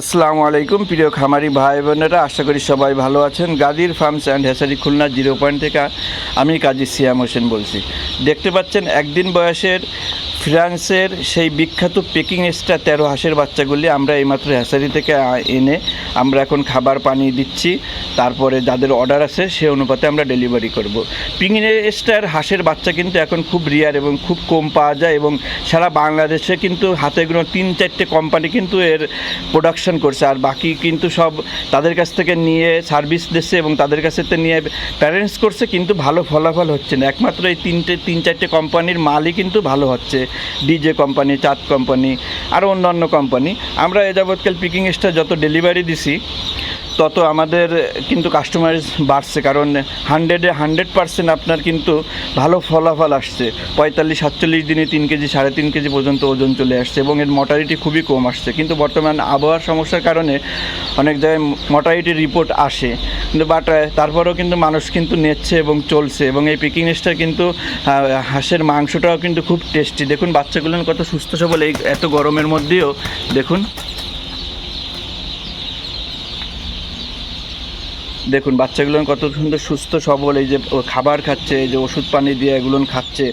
আসসালামু আলাইকুম, প্রিয় খামারি ভাই বোনেরা, আশা করি সবাই ভালো আছেন। Gadir farms and Hesari Khulna zero point থেকে আমি কাজী সিয়াম হোসেন বলছি। দেখতে পাচ্ছেন, একদিন বয়সের ফ্রান্সের সেই বিখ্যাত পেকিং এক্সট্রা তেরো হাঁসের বাচ্চাগুলি আমরা এইমাত্র হ্যাসারি থেকে এনে আমরা এখন খাবার পানি দিচ্ছি। তারপরে যাদের অর্ডার আছে, সে অনুপাতে আমরা ডেলিভারি করব। পিকিং এক্সট্রার হাঁসের বাচ্চা কিন্তু এখন খুব রিয়ার এবং খুব কম পাওয়া যায় এবং সারা বাংলাদেশে কিন্তু হাতে গুলো তিন চারটে কোম্পানি কিন্তু এর প্রোডাকশন করছে। আর বাকি কিন্তু সব তাদের কাছ থেকে নিয়ে সার্ভিস দিচ্ছে এবং তাদের কাছ নিয়ে প্যারেন্টস করছে, কিন্তু ভালো ফলাফল হচ্ছে না। একমাত্র এই তিনটে, তিন চারটে কোম্পানির মালই কিন্তু ভালো হচ্ছে। ডিজে কোম্পানি, চাঁদ কোম্পানি আরও অন্যান্য কোম্পানি। আমরা এ যাবৎকাল পিকিং স্টার যত ডেলিভারি দিছি তত আমাদের কিন্তু কাস্টমার বাড়ছে, কারণ হান্ড্রেডে হান্ড্রেড পার্সেন্ট আপনার কিন্তু ভালো ফলাফল আসছে। পঁয়তাল্লিশ, সাতচল্লিশ দিনে তিন কেজি, সাড়ে তিন কেজি পর্যন্ত ওজন চলে আসছে এবং এর মর্টালিটি খুবই কম আসছে। কিন্তু বর্তমান আবহাওয়ার সমস্যার কারণে অনেক জায়গায় মর্টালিটির রিপোর্ট আসে। কিন্তু বাট তারপরেও কিন্তু মানুষ কিন্তু নেচ্ছে এবং চলছে এবং এই পিকিং কিন্তু হাঁসের মাংসটাও কিন্তু খুব টেস্টি দেখুন, বাচ্চাগুলো কত সুস্থ সবল। এই এত গরমের মধ্যেও দেখুন। দেখুন, বাচ্চাগুলো কত সুন্দর সুস্থ, সবল, এই যে খাবার খাচ্ছে, এই যে ওষুধ পানি দিয়ে এগুলো খাচ্ছে।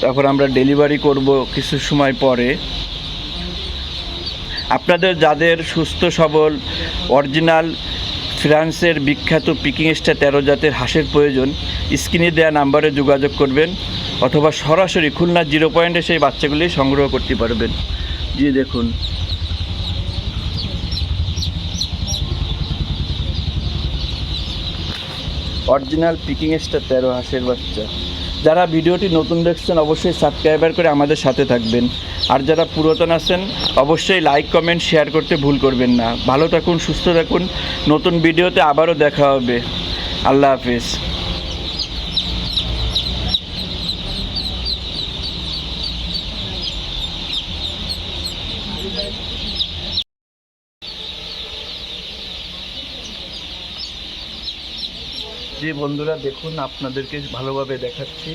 তারপর আমরা ডেলিভারি করব কিছু সময় পরে। আপনাদের যাদের সুস্থ, সবল, অরিজিনাল ফ্রান্সের বিখ্যাত পিকিং স্টার তেরো জাতের হাঁসের প্রয়োজন, স্ক্রিনে দেওয়া নাম্বারে যোগাযোগ করবেন, অথবা সরাসরি খুলনা জিরো পয়েন্টে সেই বাচ্চাগুলি সংগ্রহ করতে পারবেন। জি দেখুন। অরিজিনাল পিকিং স্টার তেরো হাঁসের বাচ্চা। যারা ভিডিওটি নতুন দেখছেন, অবশ্যই সাবস্ক্রাইবার করে আমাদের সাথে থাকবেন। আর যারা পুরাতন আছেন, অবশ্যই লাইক কমেন্ট শেয়ার করতে ভুল করবেন না। ভালো থাকুন, সুস্থ থাকুন। নতুন ভিডিওতে আবারও দেখা হবে। আল্লাহ হাফিজ। যে বন্ধুরা দেখুন আপনাদেরকে ভালোভাবে দেখাচ্ছি।